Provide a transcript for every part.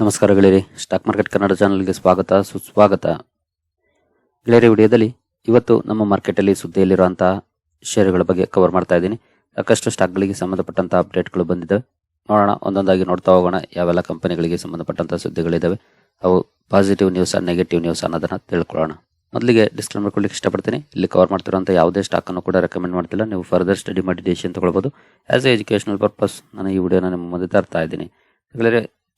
ನಮಸ್ಕಾರ ಗೆಳೆಯರಿ, stock market Kannada ಚಾನಲ್ಗೆ ಸ್ವಾಗತ, ಸುಸ್ವಾಗತ. ಗೆಳೆಯರಿ ವಿಡಿಯೋದಲ್ಲಿ ಇವತ್ತು ನಮ್ಮ ಮಾರ್ಕೆಟಲ್ಲಿ ಸುದ್ದಿಯಲ್ಲಿರುವಂತಹ ಷೇರುಗಳ ಬಗ್ಗೆ ಕವರ್ ಮಾಡ್ತಾ ಇದ್ದೀನಿ. ಸಾಕಷ್ಟು ಸ್ಟಾಕ್ಗಳಿಗೆ ಸಂಬಂಧಪಟ್ಟಂತಹ ಅಪ್ಡೇಟ್ಗಳು ಬಂದಿದ್ದಾವೆ ನೋಡೋಣ, ಒಂದೊಂದಾಗಿ ನೋಡ್ತಾ ಹೋಗೋಣ, ಯಾವೆಲ್ಲ ಕಂಪನಿಗಳಿಗೆ ಸಂಬಂಧಪಟ್ಟಂತಹ ಸುದ್ದಿಗಳಿದ್ದಾವೆ ಅವು ಪಾಸಿಟಿವ್ ನ್ಯೂಸ್ ನೆಗೆಟಿವ್ ನ್ಯೂಸ್ ಅನ್ನೋದನ್ನು ತಿಳ್ಕೊಳ್ಳೋಣ. ಮೊದಲಿಗೆ ಡಿಸ್ಕ್ಲೇಮರ್ ಕೊಡ್ಲಿಕ್ಕೆ ಇಷ್ಟಪಡ್ತೀನಿ. ಇಲ್ಲಿ ಕವರ್ ಮಾಡ್ತಿರುವಂಥ ಯಾವುದೇ ಸ್ಟಾಕ್ ಅನ್ನು ಕೂಡ ರೆಕಮೆಂಡ್ ಮಾಡ್ತಿಲ್ಲ. ನೀವು ಫರ್ದರ್ ಸ್ಟಡಿ ಮಾಡಿ ಡಿಸಿಷನ್ ತಗೊಳ್ಬೋದು. ಆಸ್ ಎ ಎಜುಕೇಶನಲ್ ಪರ್ಪಸ್ ನಾನು ಈ ವಿಡಿಯೋನ ನಿಮ್ಮ ಮುಂದೆ ತರ್ತಾ ಇದ್ದೀನಿ.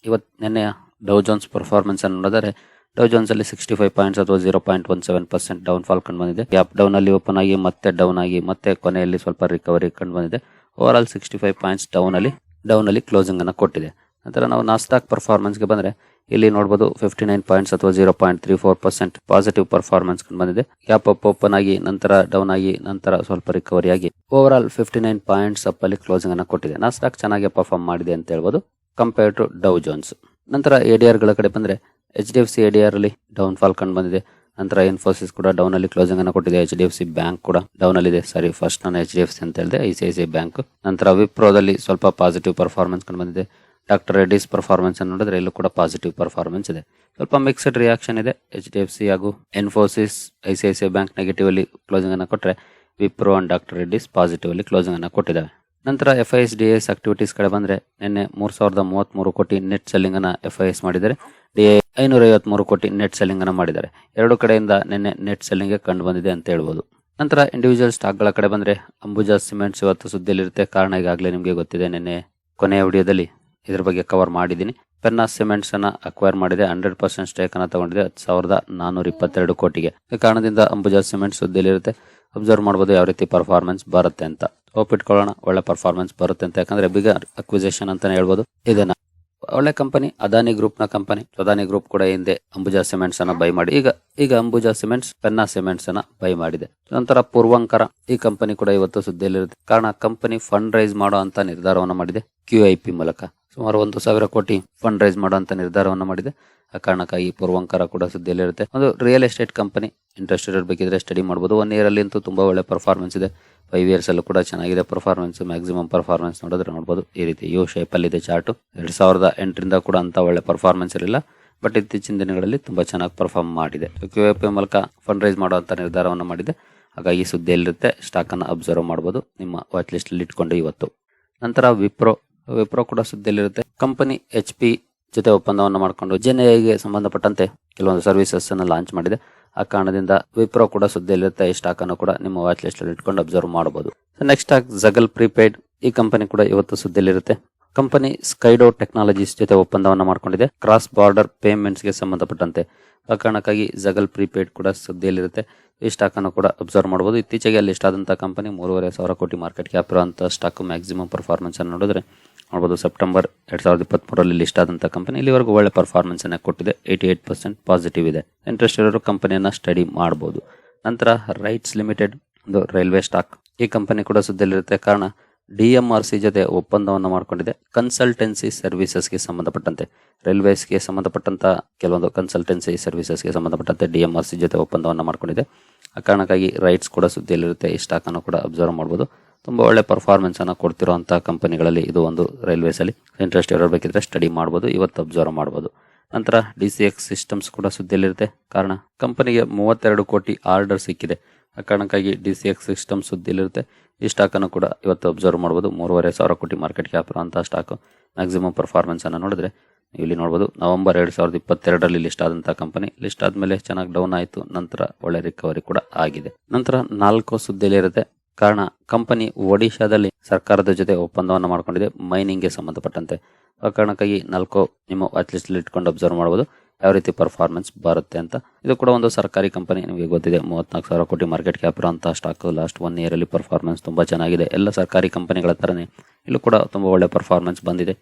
ಇವತ್ತು ನಿನ್ನೆ ಡೌ ಜೋನ್ಸ್ ಪರ್ಫಾರ್ಮೆನ್ಸ್ ಅನ್ನು ನೋಡಿದರೆ ಡೌ ಜೋನ್ಸ್ ಅಲ್ಲಿ ಸಿಕ್ಸ್ಟಿ ಫೈವ್ ಪಾಯಿಂಟ್ಸ್ ಅಥವಾ zero point one seven percent down fall ಕಂಡು ಬಂದಿದೆ. ಗ್ಯಾಪ್ ಡೌನ್ ಅಲ್ಲಿ ಓಪನ್ ಆಗಿ ಮತ್ತೆ ಡೌನ್ ಆಗಿ ಮತ್ತೆ ಕೊನೆಯಲ್ಲಿ ಸ್ವಲ್ಪ ರಿಕವರಿ ಕಂಡು ಬಂದಿದೆ. Overall sixty five points down ಅಲ್ಲಿ ಡೌನ್ ಅಲ್ಲಿ ಕ್ಲೋಸಿಂಗ್ ಅನ್ನು ಕೊಟ್ಟಿದೆ. ನಂತರ ನಾವು ನಾಸ್ಟಾಕ್ ಪರ್ಫಾರ್ಮೆನ್ಸ್ಗೆ ಬಂದ್ರೆ, ಇಲ್ಲಿ ನೋಡಬಹುದು ಫಿಫ್ಟಿ ನೈನ್ ಪಾಯಿಂಟ್ಸ್ ಅಥವಾ zero point three four percent positive performance ಕಂಡು ಬಂದಿದೆ. ಗ್ಯಾಪ್ ಅಪ್ ಓಪನ್ ಆಗಿ, ನಂತರ ಡೌನ್ ಆಗಿ, ನಂತರ ಸ್ವಲ್ಪ ರಿಕವರಿ ಆಗಿ over all fifty nine points up ಅಲ್ಲಿ ಕ್ಲೋಸಿಂಗ್ ಅನ್ನು ಕೊಟ್ಟಿದೆ. ನಾಸ್ಟಾಕ್ ಚೆನ್ನಾಗಿ ಪರ್ಫಾರ್ಮ್ ಮಾಡಿದೆ ಅಂತ ಹೇಳ್ಬೋದು. ಕಂಪೇರ್ ಟು ಡೌ ಜೋನ್ಸ್ ನಂತರ ಎ ಡಿ ಆರ್ಗಳ ಕಡೆ ಬಂದರೆ H D F C A ADR ಅಲ್ಲಿ ಡೌನ್ ಫಾಲ್ ಕಂಡು ಬಂದಿದೆ. ನಂತರ ಇನ್ಫೋಸಿಸ್ ಕೂಡ ಡೌನ್ ಅಲ್ಲಿ ಕ್ಲೋಸಿಂಗ್ ಅನ್ನು ಕೊಟ್ಟಿದೆ. H D F C bank ಕೂಡ ಡೌನ್ ಅಲ್ಲಿ ಇದೆ. ಸಾರಿ ಫಸ್ಟ್ ನಾನು ಎಚ್ ಡಿ ಎಫ್ ಸಿ ಅಂತ ಹೇಳಿದೆ I C I C bank ನಂತರ ವಿಪ್ರೋದಲ್ಲಿ ಸ್ವಲ್ಪ ಪಾಸಿಟಿವ್ ಪರ್ಫಾರ್ಮೆನ್ಸ್ ಕಂಡು ಬಂದಿದೆ. ಡಾಕ್ಟರ್ ರೆಡ್ಡಿಸ್ ಪರ್ಫಾರ್ಮೆನ್ಸ್ ಅನ್ನು ನೋಡಿದ್ರೆ ಇಲ್ಲೂ ಕೂಡ ಪಾಸಿಟಿವ್ ಪರ್ಫಾರ್ಮೆನ್ಸ್ ಇದೆ. ಸ್ವಲ್ಪ ಮಿಕ್ಸ್ಡ್ ರಿಯಾಕ್ಷನ್ ಇದೆ. ಎಚ್ ಡಿ ಎಫ್ ಸಿ ಹಾಗೂ Infosys I C I C bank negative ಅಲ್ಲಿ ಕ್ಲೋಸಿಂಗ್ ಅನ್ನು ಕೊಟ್ಟರೆ Wipro and doctor Reddy's positive ಅಲ್ಲಿ ಕ್ಲೋಸಿಂಗ್ ಅನ್ನು ಕೊಟ್ಟಿದ್ದಾವೆ. ನಂತರ F I S D S activities ಕಡೆ ಬಂದರೆ ನಿನ್ನೆ ಮೂರು ಸಾವಿರದ ಮೂವತ್ತ್ಮೂರು ಕೋಟಿ ನೆಟ್ ಸೆಲ್ಲಿಂಗ್ ಅನ್ನ ಎಫ್ ಐ ಎಸ್ ಮಾಡಿದ್ದಾರೆ. ಡಿ ಎ ಐನೂರ ಐವತ್ಮೂರು ಕೋಟಿ ನೆಟ್ ಸೆಲ್ಲಿಂಗ್ ಅನ್ನ ಮಾಡಿದ್ದಾರೆ. ಎರಡು ಕಡೆಯಿಂದ ನಿನ್ನೆ ನೆಟ್ ಸೆಲ್ಲಿಂಗ್ ಕಂಡು ಬಂದಿದೆ ಅಂತ ಹೇಳ್ಬೋದು. ನಂತರ ಇಂಡಿವಿಜುವಲ್ ಸ್ಟಾಕ್ಗಳ ಕಡೆ ಬಂದರೆ ಅಂಬುಜಾ ಸಿಮೆಂಟ್ಸ್ ಇವತ್ತು ಸುದ್ದಿಯಲ್ಲಿರುತ್ತೆ. ಕಾರಣ ಈಗಾಗಲೇ ನಿಮಗೆ ಗೊತ್ತಿದೆ, ನಿನ್ನೆ ಕೊನೆಯ ವಿಡಿಯೋದಲ್ಲಿ ಇದ್ರ ಬಗ್ಗೆ ಕವರ್ ಮಾಡಿದ್ದೀನಿ. ಪೆನ್ನಾ ಸಿಮೆಂಟ್ಸ್ ಅನ್ನ ಅಕ್ವೈರ್ ಮಾಡಿದೆ. ಹಂಡ್ರೆಡ್ ಪರ್ಸೆಂಟ್ ಸ್ಟೇಕ್ ಅನ್ನ ತಗೊಂಡಿದೆ. ಹತ್ತು ಸಾವಿರದ ನಾನೂರ ಇಪ್ಪತ್ತೆರಡು ಕೋಟಿಗೆ. ಈ ಕಾರಣದಿಂದ ಅಂಬುಜಾ ಸಿಮೆಂಟ್ ಸುದ್ದಿಯಲ್ಲಿರುತ್ತೆ. ಅಬ್ಸರ್ವ್ ಮಾಡಬಹುದು ಯಾವ ರೀತಿ ಪರ್ಫಾರ್ಮೆನ್ಸ್ ಬರುತ್ತೆ ಅಂತ. ಹೋಪ್ ಇಟ್ಕೊಳ್ಳೋಣ. ಒಳ್ಳೆ ಪರ್ಫಾರ್ಮೆನ್ಸ್ ಬರುತ್ತೆ ಅಂತ. ಯಾಕಂದ್ರೆ ಬಿಗ ಅಕ್ವಿಸೇಷನ್ ಅಂತಾನೆ ಹೇಳ್ಬೋದು. ಇದನ್ನ ಒಳ್ಳೆ ಕಂಪನಿ ಅದಾನಿ ಗ್ರೂಪ್ನ ಕಂಪನಿ ಅದಾನಿ ಗ್ರೂಪ್ ಕೂಡ ಹಿಂದೆ ಅಂಬುಜಾ ಸಿಮೆಂಟ್ಸ್ ಅನ್ನ ಬೈ ಮಾಡಿ. ಈಗ ಈಗ ಅಂಬುಜಾ ಸಿಮೆಂಟ್ಸ್ ಪೆನ್ನಾ ಸಿಮೆಂಟ್ಸ್ ಅನ್ನ ಬೈ ಮಾಡಿದೆ. ನಂತರ ಪೂರ್ವಂಕರ ಈ ಕಂಪನಿ ಕೂಡ ಇವತ್ತು ಸುದ್ದಿಯಲ್ಲಿರುತ್ತೆ. ಕಾರಣ ಕಂಪನಿ ಫಂಡ್ ರೈಸ್ ಮಾಡೋ ಅಂತ ನಿರ್ಧಾರವನ್ನು ಮಾಡಿದೆ. ಕ್ಯೂ ಐ ಪಿ ಮೂಲಕ. ಸುಮಾರು ಒಂದು ಸಾವಿರ ಕೋಟಿ ಫಂಡ್ ರೈಸ್ ಮಾಡುವಂತ ನಿರ್ಧಾರವನ್ನು ಮಾಡಿದೆ. ಆ ಕಾರಣಕ್ಕಾಗಿ ಪೂರ್ವಂಕರ ಕೂಡ ಸುದ್ದಿಯಲ್ಲಿರುತ್ತೆ ಒಂದು ರಿಯಲ್ ಎಸ್ಟೇಟ್ ಕಂಪನಿ ಇಂಟ್ರೆಸ್ಟೆಡ್ ಬೇಕಿದ್ರೆ ಸ್ಟಡಿ ಮಾಡಬಹುದು ಒನ್ ಇಯರ್ ಅಲ್ಲಿ ಅಂತೂ ತುಂಬಾ ಒಳ್ಳೆ ಪರ್ಫಾರ್ಮೆನ್ಸ್ ಇದೆ. ಫೈವ್ ಇಯರ್ಸ್ ಅಲ್ಲೂ ಕೂಡ ಚೆನ್ನಾಗಿದೆ ಪರ್ಫಾರ್ಮೆನ್ಸ್ ಮ್ಯಾಕ್ಸಿಮಮ್ ಪರ್ಫಾರ್ಮೆನ್ಸ್ ನೋಡಿದ್ರೆ ನೋಡಬಹುದು ಈ ರೀತಿ ಯು ಶೇಪ್ ಅಲ್ಲಿ ಇದೆ ಚಾರ್ಟ್ ಎರಡ್ ಸಾವಿರದ ಎಂಟರಿಂದ ಕೂಡ ಅಂತ ಒಳ್ಳೆ ಪರ್ಫಾರ್ಮೆನ್ಸ್ ಇರಲಿಲ್ಲ. ಬಟ್ ಇತ್ತೀಚಿನ ದಿನಗಳಲ್ಲಿ ತುಂಬಾ ಚೆನ್ನಾಗಿ ಪರ್ಫಾರ್ಮ್ ಮಾಡಿದೆ. ಕ್ಯೂ ಎ ಪಿ ಮೂಲಕ ಫಂಡ್ ರೈಸ್ ಮಾಡುವಂತ ನಿರ್ಧಾರವನ್ನು ಮಾಡಿದೆ. ಹಾಗಾಗಿ ಸುದ್ದಿಯಲ್ಲಿರುತ್ತೆ. ಸ್ಟಾಕ್ ಅನ್ನು ಅಬ್ಸರ್ವ್ ಮಾಡಬಹುದು ನಿಮ್ಮ ವಾಚ್ ಲಿಸ್ಟ್ ಅಲ್ಲಿ ಇಟ್ಕೊಂಡು ಇವತ್ತು. ನಂತರ ವಿಪ್ರೋ ವಿಪ್ರೋ ಕೂಡ ಸುದ್ದಿಯಲ್ಲಿರುತ್ತೆ. ಕಂಪನಿ ಎಚ್ ಪಿ ಜೊತೆ ಒಪ್ಪಂದವನ್ನು ಮಾಡಿಕೊಂಡು ಗೆ ಸಂಬಂಧಪಟ್ಟಂತೆ ಕೆಲವೊಂದು ಸರ್ವಿಸಸ್ ಅನ್ನು ಲಾಂಚ್ ಮಾಡಿದೆ. ಆ ಕಾರಣದಿಂದ ವಿಪ್ರೋ ಕೂಡ ಸುದ್ದಿಯಲ್ಲಿರುತ್ತೆ. ಈ ಸ್ಟಾಕ್ ಅನ್ನು ಕೂಡ ನಿಮ್ಮ ವಾಚ್ ಲಿಸ್ಟ್ ಅಲ್ಲಿ ಇಟ್ಕೊಂಡು ಅಬ್ಸರ್ವ್ ಮಾಡಬಹುದು. ನೆಕ್ಸ್ಟ್ ಸ್ಟಾಕ್ ಜಗಲ್ ಪ್ರಿಪೇಡ್ ಈ ಕಂಪನಿ ಕೂಡ ಇವತ್ತು ಸುದ್ದಿಯಲ್ಲಿರುತ್ತೆ. ಕಂಪನಿ ಸ್ಕೈಡೋ ಟೆಕ್ನಾಲಜೀಸ್ ಜೊತೆ ಒಪ್ಪಂದವನ್ನು ಮಾಡಿಕೊಂಡಿದೆ. ಕ್ರಾಸ್ ಬಾರ್ಡರ್ ಪೇಮೆಂಟ್ಸ್ಗೆ ಸಂಬಂಧಪಟ್ಟಂತೆ. ಆ ಕಾರಣಕ್ಕಾಗಿ ಜಗಲ್ ಪ್ರಿಪೇಡ್ ಕೂಡ ಸುದ್ದಿಯಲ್ಲಿರುತ್ತೆ. ಈ ಸ್ಟಾಕ್ ಅನ್ನು ಕೂಡ ಅಬ್ಸರ್ವ್ ಮಾಡಬಹುದು. ಇತ್ತೀಚೆಗೆ ಅಲ್ಲಿ ಲಿಸ್ಟ್ ಆದಂತಹ ಕಂಪನಿ ಮೂರುವರೆ ಸಾವಿರ ಕೋಟಿ ಮಾರ್ಕೆಟ್ ಕ್ಯಾಪ್ ಇರುವಂತಹ ಸ್ಟಾಕ್ ಮ್ಯಾಕ್ಸಿಮಮ್ ಪರ್ಫಾರ್ಮೆನ್ಸ್ ಅನ್ನು ನೋಡಿದ್ರೆ ನೋಡಬಹುದು ಸೆಪ್ಟೆಂಬರ್ ಎರಡು ಸಾವಿರದ ಇಪ್ಪತ್ತ್ಮೂರಲ್ಲಿ ಲಿಸ್ಟ್ ಆದಂಥ ಕಂಪನಿ ಇಲ್ಲಿವರೆಗೂ ಒಳ್ಳೆ ಪರ್ಫಾರ್ಮೆನ್ಸ್ ಅನ್ನ ಕೊಟ್ಟಿದೆ. ಏಯ್ಟಿ ಏಟ್ ಪರ್ಸೆಂಟ್ ಪಾಸಿಟಿವ್ ಇದೆ. ಇಂಟ್ರೆಸ್ಟ್ ಇರೋರು ಕಂಪನಿಯನ್ನು ಸ್ಟಡಿ ಮಾಡ್ಬೋದು. ನಂತರ ರೈಟ್ಸ್ ಲಿಮಿಟೆಡ್ ಒಂದು ರೈಲ್ವೆ ಸ್ಟಾಕ್ ಈ ಕಂಪನಿ ಕೂಡ ಸುದ್ದಿಯಲ್ಲಿರುತ್ತೆ. ಕಾರಣ ಡಿ ಎಂ ಆರ್ ಸಿ ಜೊತೆ ಒಪ್ಪಂದವನ್ನು ಮಾಡಿಕೊಂಡಿದೆ. ಕನ್ಸಲ್ಟೆನ್ಸಿ ಸರ್ವಿಸಸ್ಗೆ ಸಂಬಂಧಪಟ್ಟಂತೆ. ರೈಲ್ವೇಸ್ಗೆ ಸಂಬಂಧಪಟ್ಟಂತ, ಕೆಲವೊಂದು ಕನ್ಸಲ್ಟೆನ್ಸಿ ಸರ್ವಿಸಸ್ಗೆ ಸಂಬಂಧಪಟ್ಟಂತೆ ಡಿ ಎಂ ಆರ್ ಸಿ ಜೊತೆ ಒಪ್ಪಂದವನ್ನು ಮಾಡಿಕೊಂಡಿದೆ. ಆ ಕಾರಣಕ್ಕಾಗಿ ರೈಟ್ಸ್ ಕೂಡ ಸುದ್ದಿಯಲ್ಲಿರುತ್ತೆ. ಈ ಸ್ಟಾಕನ್ನು ಕೂಡ ಅಬ್ಸರ್ವ್ ಮಾಡಬಹುದು ತುಂಬಾ ಒಳ್ಳೆ ಪರ್ಫಾರ್ಮೆನ್ಸ್ ಅನ್ನ ಕೊಡ್ತಿರುವಂತಹ ಕಂಪನಿಗಳಲ್ಲಿ ಇದು ಒಂದು ರೈಲ್ವೇಸ್ ಅಲ್ಲಿ. ಇಂಟ್ರೆಸ್ಟ್ ಇರಬೇಕಿದ್ರೆ ಸ್ಟಡಿ ಮಾಡಬಹುದು ಇವತ್ತು ಅಬ್ಸರ್ವ್ ಮಾಡಬಹುದು ನಂತರ ಡಿ ಸಿ ಎಕ್ಸ್ ಸಿಸ್ಟಮ್ಸ್ ಕೂಡ ಸುದ್ದಿಯಲ್ಲಿರುತ್ತೆ. ಕಾರಣ, ಕಂಪನಿಗೆ ಮೂವತ್ತೆರಡು ಕೋಟಿ ಆರ್ಡರ್ ಸಿಕ್ಕಿದೆ. ಆ ಕಾರಣಕ್ಕಾಗಿ ಡಿ ಸಿ ಎಕ್ಸ್ ಸಿಸ್ಟಮ್ ಸುದ್ದಿಯಲ್ಲಿರುತ್ತೆ. ಈ ಸ್ಟಾಕ್ ಅನ್ನು ಕೂಡ ಇವತ್ತು ಅಬ್ಸರ್ವ್ ಮಾಡಬಹುದು ಮೂರುವರೆ ಸಾವಿರ ಕೋಟಿ ಮಾರ್ಕೆಟ್ ಕ್ಯಾಪ್ ಇರುವಂತಹ ಸ್ಟಾಕ್ ಮ್ಯಾಕ್ಸಿಮಮ್ ಪರ್ಫಾರ್ಮೆನ್ಸ್ ಅನ್ನು ನೋಡಿದ್ರೆ ಇಲ್ಲಿ ನೋಡಬಹುದು ನವೆಂಬರ್ ಎರಡು ಸಾವಿರದ ಇಪ್ಪತ್ತೆರಡರಲ್ಲಿ ಲಿಸ್ಟ್ ಆದಂತಹ ಕಂಪನಿ. ಲಿಸ್ಟ್ ಆದ್ಮೇಲೆ ಚೆನ್ನಾಗಿ ಡೌನ್ ಆಯಿತು, ನಂತರ ಒಳ್ಳೆ ರಿಕವರಿ ಕೂಡ ಆಗಿದೆ. ನಂತರ ನಾಲ್ಕು ಸುದ್ದಿಯಲ್ಲಿರುತ್ತೆ. ಕಾರಣ ಕಂಪನಿ ಒಡಿಶಾದಲ್ಲಿ ಸರ್ಕಾರದ ಜೊತೆ ಒಪ್ಪಂದವನ್ನು ಮಾಡಿಕೊಂಡಿದೆ. ಮೈನಿಂಗ್ಗೆ ಸಂಬಂಧಪಟ್ಟಂತೆ. ಆ ಕಾರಣಕ್ಕಾಗಿ ನಾಲ್ಕು ನಿಮ್ಮ ವಾಚ್ ಇಟ್ಕೊಂಡು ಅಬ್ಸರ್ವ್ ಮಾಡಬಹುದು ಯಾವ ರೀತಿ ಪರ್ಫಾರ್ಮೆನ್ಸ್ ಬರುತ್ತೆ ಅಂತ. ಇದು ಕೂಡ ಒಂದು ಸರ್ಕಾರಿ ಕಂಪನಿ ನಿಮಗೆ ಗೊತ್ತಿದೆ. ಮೂವತ್ನಾಲ್ಕು ಸಾವಿರ ಕೋಟಿ ಮಾರ್ಕೆಟ್ ಕ್ಯಾಪ್ ಇರುವಂತಹ ಸ್ಟಾಕ್ ಲಾಸ್ಟ್ ಒನ್ ಇಯರ್ ಅಲ್ಲಿ ಪರ್ಫಾರ್ಮೆನ್ಸ್ ತುಂಬಾ ಚೆನ್ನಾಗಿದೆ. ಎಲ್ಲ ಸರ್ಕಾರಿ ಕಂಪನಿಗಳ ತರನೇ ಇಲ್ಲೂ ಕೂಡ ತುಂಬಾ ಒಳ್ಳೆ ಪರ್ಫಾರ್ಮೆನ್ಸ್ ಬಂದಿದೆ.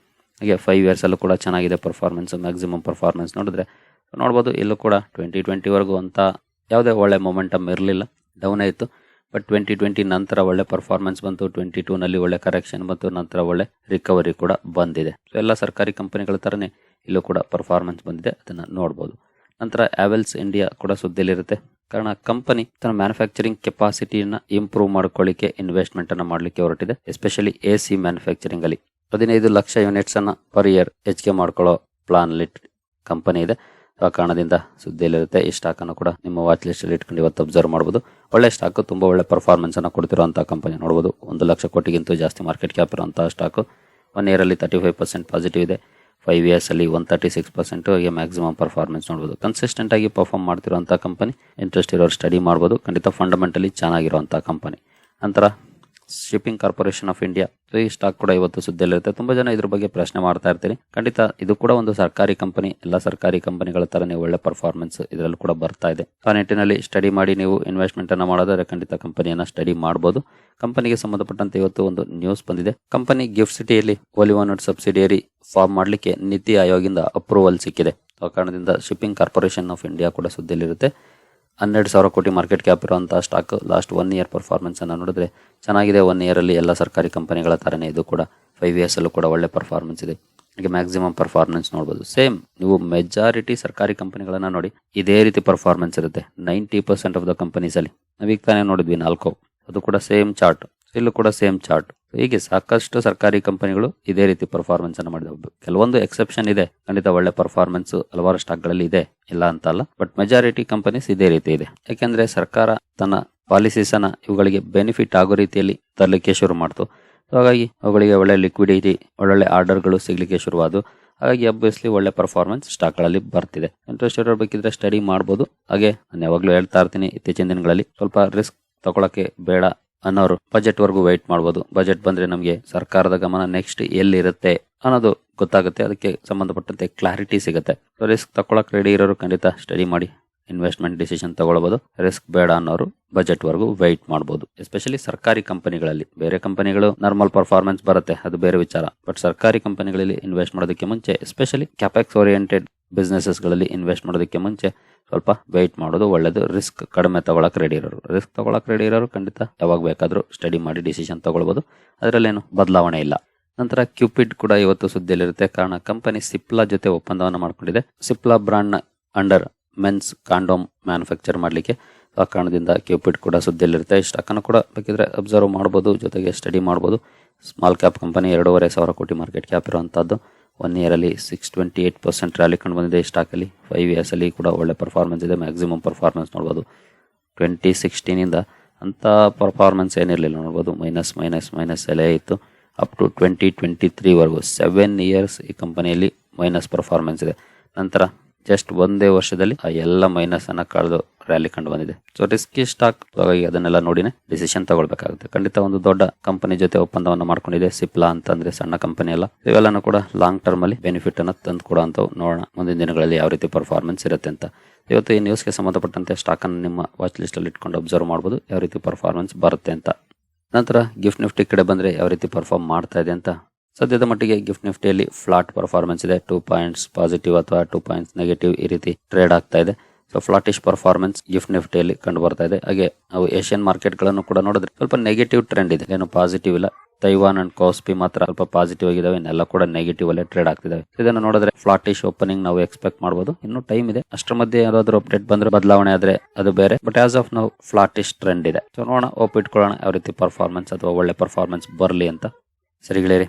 ಹಾಗೆ ಫೈವ್ ಇಯರ್ಸ್ ಅಲ್ಲೂ ಕೂಡ ಚೆನ್ನಾಗಿದೆ ಪರ್ಫಾರ್ಮೆನ್ಸ್ ಮ್ಯಾಕ್ಸಿಮಮ್ ಪರ್ಫಾರ್ಮೆನ್ಸ್ ನೋಡಿದ್ರೆ ನೋಡ್ಬೋದು. ಇಲ್ಲೂ ಕೂಡ ಟ್ವೆಂಟಿ ಟ್ವೆಂಟಿವರೆಗೂ ಅಂತ ಯಾವುದೇ ಒಳ್ಳೆ ಮೊಮೆಂಟಮ್ ಇರಲಿಲ್ಲ. ಡೌನ್ ಆಯಿತು. ಬಟ್ ಟ್ವೆಂಟಿ ಟ್ವೆಂಟಿ ನಂತರ ಒಳ್ಳೆ ಪರ್ಫಾರ್ಮೆನ್ಸ್ ಬಂತು. ಟ್ವೆಂಟಿ ಟೂ ನಲ್ಲಿ ಒಳ್ಳೆ ಕರೆಕ್ಷನ್ ಬಂತು. ನಂತರ ಒಳ್ಳೆ ರಿಕವರಿ ಕೂಡ ಬಂದಿದೆ. ಸೊ ಎಲ್ಲ ಸರ್ಕಾರಿ ಕಂಪನಿಗಳ ತರನೇ ಇಲ್ಲೂ ಕೂಡ ಪರ್ಫಾರ್ಮೆನ್ಸ್ ಬಂದಿದೆ. ಅದನ್ನ ನೋಡಬಹುದು ನಂತರ ಆವೆಲ್ಸ್ ಇಂಡಿಯಾ ಕೂಡ ಸುದ್ದಿಯಲ್ಲಿರುತ್ತೆ. ಕಾರಣ ಕಂಪನಿ ತನ್ನ ಮ್ಯಾನುಫ್ಯಾಕ್ಚರಿಂಗ್ ಕೆಪಾಸಿಟಿಯನ್ನ ಇಂಪ್ರೂವ್ ಮಾಡ್ಕೊಳ್ಳಿಕ್ಕೆ ಇನ್ವೆಸ್ಟ್ಮೆಂಟ್ ಅನ್ನ ಮಾಡಲಿಕ್ಕೆ ಹೊರಟಿದೆ. ಎಸ್ಪೆಷಲಿ ಎ ಸಿ ಮ್ಯಾನುಫ್ಯಾಕ್ಚರಿಂಗ್ ಅಲ್ಲಿ. ಹದಿನೈದು ಲಕ್ಷ ಯೂನಿಟ್ಸ್ ಅನ್ನ ಪರ್ ಇಯರ್ ಹೆಚ್ಚಿಗೆ ಮಾಡ್ಕೊಳ್ಳೋ ಪ್ಲಾನ್ ಕಂಪನಿ ಇದೆ. ಆ ಕಾರಣದಿಂದ ಸುದ್ದಿಯಲ್ಲಿರುತ್ತೆ. ಈ ಸ್ಟಾಕ್ ಅನ್ನು ಕೂಡ ನಿಮ್ಮ ವಾಚ್ ಲಿಸ್ಟ್ ಅಲ್ಲಿ ಇಟ್ಕೊಂಡು ಇವತ್ತು ಅಬ್ಸರ್ವ್ ಮಾಡಬಹುದು ಒಳ್ಳೆ ಸ್ಟಾಕ್ ತುಂಬಾ ಒಳ್ಳೆ ಪರ್ಫಾರ್ಮೆನ್ಸ್ ಅನ್ನು ಕೊಡ್ತಿರುವಂತಹ ಕಂಪನಿ ನೋಡಬಹುದು ಒಂದು ಲಕ್ಷ ಕೋಟಿಗಿಂತ ಜಾಸ್ತಿ ಮಾರ್ಕೆಟ್ ಕ್ಯಾಪ್ ಇರುವಂತಹ ಸ್ಟಾಕ್ ಒನ್ ಇಯರ್ ಅಲ್ಲಿ ತರ್ಟಿ ಫೈವ್ ಪರ್ಸೆಂಟ್ ಪಾಸಿಟಿವ್ ಇದೆ. ಫೈವ್ ಇಯರ್ಸ್ ಅಲ್ಲಿ ಒನ್ ತರ್ಟಿ ಸಿಕ್ಸ್ ಪರ್ಸೆಂಟ್ ಹೀಗೆ ಮ್ಯಾಕ್ಸಿಮಮ್ ಪರ್ಫಾರ್ಮೆನ್ಸ್ ನೋಡಬಹುದು ಕನ್ಸಿಸ್ಟೆಂಟ್ ಆಗಿ ಪರ್ಫಾರ್ಮ್ ಮಾಡ್ತಿರುವಂತಹ ಕಂಪನಿ ಇಂಟ್ರೆಸ್ಟ್ ಇರೋರು ಸ್ಟಡಿ ಮಾಡಬಹುದು ಖಂಡಿತ ಫಂಡಮೆಂಟಲಿ ಚೆನ್ನಾಗಿರುವಂತಹ ಕಂಪನಿ ನಂತರ ಶಿಪ್ಪಿಂಗ್ ಕಾರ್ಪೊರೇಷನ್ ಆಫ್ ಇಂಡಿಯಾ ಈ ಸ್ಟಾಕ್ ಕೂಡ ಇವತ್ತು ಸುದ್ದಿಯಲ್ಲಿರುತ್ತೆ. ತುಂಬಾ ಜನ ಇದ್ರ ಬಗ್ಗೆ ಪ್ರಶ್ನೆ ಮಾಡ್ತಾ ಇರ್ತೀರಿ. ಖಂಡಿತ ಇದು ಕೂಡ ಒಂದು ಸರ್ಕಾರಿ ಕಂಪನಿ ಎಲ್ಲ ಸರ್ಕಾರಿ ಕಂಪನಿಗಳ ತರನೇ ಒಳ್ಳೆ ಪರ್ಫಾರ್ಮೆನ್ಸ್ ಇದರಲ್ಲಿ ಕೂಡ ಬರ್ತಾ ಇದೆ. ಆ ನಿಟ್ಟಿನಲ್ಲಿ ಸ್ಟಡಿ ಮಾಡಿ ನೀವು ಇನ್ವೆಸ್ಟ್ಮೆಂಟ್ ಅನ್ನ ಮಾಡೋದಾದ್ರೆ ಖಂಡಿತ ಕಂಪನಿಯನ್ನ ಸ್ಟಡಿ ಮಾಡಬಹುದು ಕಂಪನಿಗೆ ಸಂಬಂಧಪಟ್ಟಂತೆ ಇವತ್ತು ಒಂದು ನ್ಯೂಸ್ ಬಂದಿದೆ. ಕಂಪನಿ ಗಿಫ್ಟ್ ಸಿಟಿಯಲ್ಲಿ ಒಲಿವಾನಟ್ ಸಬ್ಸಿಡಿಯರಿ ಫಾರ್ಮ್ ಮಾಡಲಿಕ್ಕೆ ನೀತಿ ಆಯೋಗಿಂದ ಅಪ್ರೂವಲ್ ಸಿಕ್ಕಿದೆ. ಆ ಕಾರಣದಿಂದ ಶಿಪ್ಪಿಂಗ್ ಕಾರ್ಪೊರೇಷನ್ ಆಫ್ ಇಂಡಿಯಾ ಕೂಡ ಸುದ್ದಿಯಲ್ಲಿರುತ್ತೆ. ಹನ್ನೆರಡು ಸಾವಿರ ಕೋಟಿ ಮಾರ್ಕೆಟ್ ಕ್ಯಾಪ್ ಇರುವಂಥ ಸ್ಟಾಕ್ ಲಾಸ್ಟ್ ಒನ್ ಇಯರ್ ಪರ್ಫಾರ್ಮೆನ್ಸನ್ನು ನೋಡಿದ್ರೆ ಚೆನ್ನಾಗಿದೆ. ಒನ್ ಇಯರ್ ಅಲ್ಲಿ ಎಲ್ಲ ಸರ್ಕಾರಿ ಕಂಪನಿಗಳ ತರನೇ ಇದು ಕೂಡ ಫೈವ್ ಇಯರ್ಸ್ ಅಲ್ಲೂ ಕೂಡ ಒಳ್ಳೆ ಪರ್ಫಾರ್ಮೆನ್ಸ್ ಇದೆ. ಈಗ ಮ್ಯಾಕ್ಸಿಮಮ್ ಪರ್ಫಾರ್ಮೆನ್ಸ್ ನೋಡಬಹುದು ಸೇಮ್ ನೀವು ಮೆಜಾರಿಟಿ ಸರ್ಕಾರಿ ಕಂಪನಿಗಳನ್ನು ನೋಡಿ ಇದೇ ರೀತಿ ಪರ್ಫಾರ್ಮೆನ್ಸ್ ಇರುತ್ತೆ. Ninety percent of the companies ಅಲ್ಲಿ. ನಾವೀಗ ತಾನೇ ನೋಡಿದ್ವಿ ನಾಲ್ಕು. ಅದು ಕೂಡ ಸೇಮ್ ಚಾರ್ಟ್ ಇಲ್ಲೂ ಕೂಡ ಸೇಮ್ ಚಾರ್ಟ್ ಹೀಗೆ ಸಾಕಷ್ಟು ಸರ್ಕಾರಿ ಕಂಪನಿಗಳು ಇದೇ ರೀತಿ ಪರ್ಫಾರ್ಮೆನ್ಸ್ ಅನ್ನು ಮಾಡಿದವು. ಕೆಲವೊಂದು ಎಕ್ಸೆಪ್ಷನ್ ಇದೆ. ಖಂಡಿತ ಒಳ್ಳೆ ಪರ್ಫಾರ್ಮೆನ್ಸ್ ಹಲವಾರು ಸ್ಟಾಕ್ಗಳಲ್ಲಿ ಇದೆ. ಇಲ್ಲ ಅಂತ ಅಲ್ಲ. ಬಟ್ ಮೆಜಾರಿಟಿ ಕಂಪನೀಸ್ ಇದೇ ರೀತಿ ಇದೆ. ಯಾಕೆಂದ್ರೆ ಸರ್ಕಾರ ತನ್ನ ಪಾಲಿಸೀಸ್ ಅನ್ನ ಇವುಗಳಿಗೆ ಬೆನಿಫಿಟ್ ಆಗೋ ರೀತಿಯಲ್ಲಿ ತರಲಿಕ್ಕೆ ಶುರು ಮಾಡ್ತು. ಹಾಗಾಗಿ ಅವುಗಳಿಗೆ ಒಳ್ಳೆ ಲಿಕ್ವಿಡಿಟಿ ಒಳ್ಳೊಳ್ಳೆ ಆರ್ಡರ್ಗಳು ಸಿಗ್ಲಿಕ್ಕೆ ಶುರುವಾದವು ಹಾಗಾಗಿ ಅಬ್ವಿಯಸ್ಲಿ ಒಳ್ಳೆ ಪರ್ಫಾರ್ಮೆನ್ಸ್ ಸ್ಟಾಕ್ಗಳಲ್ಲಿ ಬರ್ತಿದೆ. ಇಂಟ್ರೆಸ್ಟ್ ಇರೋ ಬೇಕಿದ್ರೆ ಸ್ಟಡಿ ಮಾಡ್ಬೋದು. ಹಾಗೆ, ನಾನು ಯಾವಾಗಲೂ ಹೇಳ್ತಾ ಇರ್ತೀನಿ, ಇತ್ತೀಚಿನ ದಿನಗಳಲ್ಲಿ ಸ್ವಲ್ಪ ರಿಸ್ಕ್ ತಗೊಳಕ್ಕೆ ಬೇಡ ಅನ್ನೋರು ಬಜೆಟ್ ವರ್ಗೂ ವೆಯ್ಟ್ ಮಾಡ್ಬೋದು. ಬಜೆಟ್ ಬಂದ್ರೆ ನಮಗೆ ಸರ್ಕಾರದ ಗಮನ ನೆಕ್ಸ್ಟ್ ಎಲ್ಲಿರುತ್ತೆ ಅನ್ನೋದು ಗೊತ್ತಾಗುತ್ತೆ. ಅದಕ್ಕೆ ಸಂಬಂಧಪಟ್ಟಂತೆ ಕ್ಲಾರಿಟಿ ಸಿಗುತ್ತೆ. ರಿಸ್ಕ್ ತಗೊಳಕ್ ರೆಡಿ ಇರೋರು ಖಂಡಿತ ಸ್ಟಡಿ ಮಾಡಿ. ಇನ್ವೆಸ್ಟ್ಮೆಂಟ್ ಡಿಸಿಷನ್ ತಗೊಳ್ಬೋದು. ರಿಸ್ಕ್ ಬೇಡ ಅನ್ನೋರು ಬಜೆಟ್ ವರೆಗೂ ವೆಯ್ಟ್ ಮಾಡಬಹುದು ಎಸ್ಪೆಷಲಿ ಸರ್ಕಾರಿ ಕಂಪನಿಗಳಲ್ಲಿ. ಬೇರೆ ಕಂಪನಿಗಳು ನಾರ್ಮಲ್ ಪರ್ಫಾರ್ಮೆನ್ಸ್ ಬರುತ್ತೆ, ಅದು ಬೇರೆ ವಿಚಾರ. ಬಟ್ ಸರ್ಕಾರಿ ಕಂಪನಿಗಳಲ್ಲಿ ಇನ್ವೆಸ್ಟ್ ಮಾಡೋದಕ್ಕೆ ಮುಂಚೆ ಎಸ್ಪೆಷಲಿ ಕ್ಯಾಪೆಕ್ಸ್ ಓರಿಯೆಂಟೆಡ್ ಬಿಸ್ನೆಸಸ್ಗಳಲ್ಲಿ ಇನ್ವೆಸ್ಟ್ ಮಾಡೋದಕ್ಕೆ ಮುಂಚೆ ಸ್ವಲ್ಪ ವೆಯ್ಟ್ ಮಾಡೋದು ಒಳ್ಳೇದು. ರಿಸ್ಕ್ ಕಡಿಮೆ ತಗೊಳಕ್ ರೆಡಿ ಇರೋರು. ರಿಸ್ಕ್ ತಗೊಳಕ್ ರೆಡಿ ಇರೋರು ಖಂಡಿತ ಯಾವಾಗ ಬೇಕಾದರೂ ಸ್ಟಡಿ ಮಾಡಿ ಡಿಸಿಷನ್ ತಗೊಳ್ಬೋದು. ಅದರಲ್ಲೇನು ಬದಲಾವಣೆ ಇಲ್ಲ. ನಂತರ ಕ್ಯೂಪಿಡ್ ಕೂಡ ಇವತ್ತು ಸುದ್ದಿಯಲ್ಲಿರುತ್ತೆ. ಕಾರಣ ಕಂಪನಿ ಸಿಪ್ಲಾ ಜೊತೆ ಒಪ್ಪಂದವನ್ನು ಮಾಡಿಕೊಂಡಿದೆ. ಸಿಪ್ಲಾ ಬ್ರಾಂಡ್ನ ಅಂಡರ್ ಮೆನ್ಸ್ ಕಾಂಡೋಮ್ ಮ್ಯಾನುಫ್ಯಾಕ್ಚರ್ ಮಾಡಲಿಕ್ಕೆ ಆ ಕಾರಣದಿಂದ ಕ್ಯೂಪಿಡ್ ಕೂಡ ಸುದ್ದಿಯಲ್ಲಿರುತ್ತೆ. ಸ್ಟಾಕನ್ನು ಕೂಡ ಬೇಕಿದ್ರೆ ಅಬ್ಸರ್ವ್ ಮಾಡ್ಬೋದು, ಜೊತೆಗೆ ಸ್ಟಡಿ ಮಾಡ್ಬೋದು. ಸ್ಮಾಲ್ ಕ್ಯಾಪ್ ಕಂಪನಿ ಎರಡೂವರೆ ಸಾವಿರ ಕೋಟಿ ಮಾರ್ಕೆಟ್ ಕ್ಯಾಪ್ ಇರುವಂಥದ್ದು one ಇಯರಲ್ಲಿ six twenty eight percent rally ಕಂಡು ಬಂದಿದೆ. ಸ್ಟಾಕಲ್ಲಿ ಫೈವ್ ಇಯರ್ಸ್ ಅಲ್ಲಿ ಕೂಡ ಒಳ್ಳೆ ಪರ್ಫಾರ್ಮೆನ್ಸ್ ಇದೆ. ಮ್ಯಾಕ್ಸಿಮಮ್ ಪರ್ಫಾರ್ಮೆನ್ಸ್ ನೋಡ್ಬೋದು. ಟ್ವೆಂಟಿ ಸಿಕ್ಸ್ಟೀನಿಂದ ಅಂಥ ಪರ್ಫಾರ್ಮೆನ್ಸ್ ಏನಿರಲಿಲ್ಲ ನೋಡ್ಬೋದು. ಮೈನಸ್ ಮೈನಸ್ ಮೈನಸ್ ಎಲೆ ಇತ್ತು. ಅಪ್ ಟು ಟ್ವೆಂಟಿ ಟ್ವೆಂಟಿ ತ್ರೀವರೆಗೂ ಸೆವೆನ್ ಇಯರ್ಸ್ ಈ ಕಂಪನಿಯಲ್ಲಿ ಮೈನಸ್ ಪರ್ಫಾರ್ಮೆನ್ಸ್ ಇದೆ. ನಂತರ ಜಸ್ಟ್ ಒಂದೇ ವರ್ಷದಲ್ಲಿ ಆ ಎಲ್ಲ ಮೈನಸ್ ಅನ್ನ ಕಳೆದು ರ್ಯಾಲಿ ಕಂಡು ಬಂದಿದೆ. ಸೊ ರಿಸ್ಕಿ ಸ್ಟಾಕ್ ಹಾಗಾಗಿ ಅದನ್ನೆಲ್ಲ ನೋಡಿನೇ ಡಿಸಿಷನ್ ತಗೊಳ್ಬೇಕಾಗುತ್ತೆ. ಖಂಡಿತ ಒಂದು ದೊಡ್ಡ ಕಂಪನಿ ಜೊತೆ ಒಪ್ಪಂದವನ್ನು ಮಾಡ್ಕೊಂಡಿದೆ. ಸಿಪ್ಲಾ ಅಂತಂದ್ರೆ ಸಣ್ಣ ಕಂಪನಿ ಅಲ್ಲ. ಇವೆಲ್ಲನೂ ಕೂಡ ಲಾಂಗ್ ಟರ್ಮ್ ಅಲ್ಲಿ ಬೆನಿಫಿಟ್ ಅನ್ನ ತಂದು ಕೊಡುವಂತವು ನೋಡೋಣ. ಮುಂದಿನ ದಿನಗಳಲ್ಲಿ ಯಾವ ರೀತಿ ಪರ್ಫಾರ್ಮೆನ್ಸ್ ಇರುತ್ತೆ ಅಂತ. ಇವತ್ತು ಈ ನ್ಯೂಸ್ಗೆ ಸಂಬಂಧಪಟ್ಟಂತೆ ಸ್ಟಾಕ್ ಅನ್ನು ನಿಮ್ಮ ವಾಚ್ ಲಿಸ್ಟ್ ಅಲ್ಲಿ ಇಟ್ಕೊಂಡು ಅಬ್ಸರ್ವ್ ಮಾಡಬಹುದು ಯಾವ ರೀತಿ ಪರ್ಫಾರ್ಮೆನ್ಸ್ ಬರುತ್ತೆ ಅಂತ. ನಂತರ ಗಿಫ್ಟ್ ನಿಫ್ಟಿ ಕಡೆ ಬಂದ್ರೆ ಯಾವ ರೀತಿ ಪರ್ಫಾರ್ಮ್ ಮಾಡ್ತಾ ಇದೆ ಅಂತ ಸದ್ಯದ ಮಟ್ಟಿಗೆ ಗಿಫ್ಟ್ ನಿಫ್ಟಿಯಲ್ಲಿ ಫ್ಲಾಟ್ ಪರ್ಫಾರ್ಮೆನ್ಸ್ ಇದೆ. ಟೂ ಪಾಯಿಂಟ್ಸ್ ಪಾಸಿಟಿವ್ ಅಥವಾ ಟೂ ಪಾಯಿಂಟ್ಸ್ ನೆಗೆಟಿವ್ ಈ ರೀತಿ ಟ್ರೇಡ್ ಆಗ್ತಾ ಇದೆ. ಸೊ ಫ್ಲಾಟಿಶ್ ಪರ್ಫಾರ್ಮೆನ್ಸ್ ಗಿಫ್ಟ್ ನಿಫ್ಟಿಯಲ್ಲಿ ಕಂಡು ಬರ್ತಾ ಇದೆ. ಹಾಗೆ ನಾವು ಏಷ್ಯನ್ ಮಾರ್ಕೆಟ್ಗಳನ್ನು ಕೂಡ ನೋಡಿದ್ರೆ ಸ್ವಲ್ಪ ನೆಗೆಟಿವ್ ಟ್ರೆಂಡ್ ಇದೆ. ಏನು ಪಾಸಿಟಿವ್ ಇಲ್ಲ. ತೈವಾನ್ ಅಂಡ್ ಕಾಸ್ಪಿ ಮಾತ್ರ ಸ್ವಲ್ಪ ಪಾಸಿಟಿವ್ ಆಗಿದಾವೆ ಇನ್ನೆಲ್ಲ ಕೂಡ ನೆಗೆಟಿವ್ ಅಲ್ಲೇ ಟ್ರೇಡ್ ಆಗ್ತಿದಾವೆ ಇದನ್ನು ನೋಡಿದ್ರೆ ಫ್ಲಾಟಿಶ್ ಓಪನಿಂಗ್ ನಾವು ಎಕ್ಸ್ಪೆಕ್ಟ್ ಮಾಡಬಹುದು ಇನ್ನು ಟೈಮ್ ಇದೆ. ಅಷ್ಟರ ಮಧ್ಯೆ ಯಾರಾದ್ರೂ ಅಪ್ಡೇಟ್ ಬಂದ್ರೆ ಬದಲಾವಣೆ ಆದ್ರೆ ಅದು ಬೇರೆ. ಬಟ್ ಆಸ್ ಆಫ್ ನಾವು ಫ್ಲಾಟಿಶ್ ಟ್ರೆಂಡ್ ಇದೆ. ಸೊ ನೋಡೋಣ ಓಪ್ ಇಟ್ಕೊಳ್ಳೋಣ ಯಾವ ರೀತಿ ಪರ್ಫಾರ್ಮೆನ್ಸ್ ಅಥವಾ ಒಳ್ಳೆ ಪರ್ಫಾರ್ಮೆನ್ಸ್ ಬರಲಿ ಅಂತ. ಸರಿಗಳೇರಿ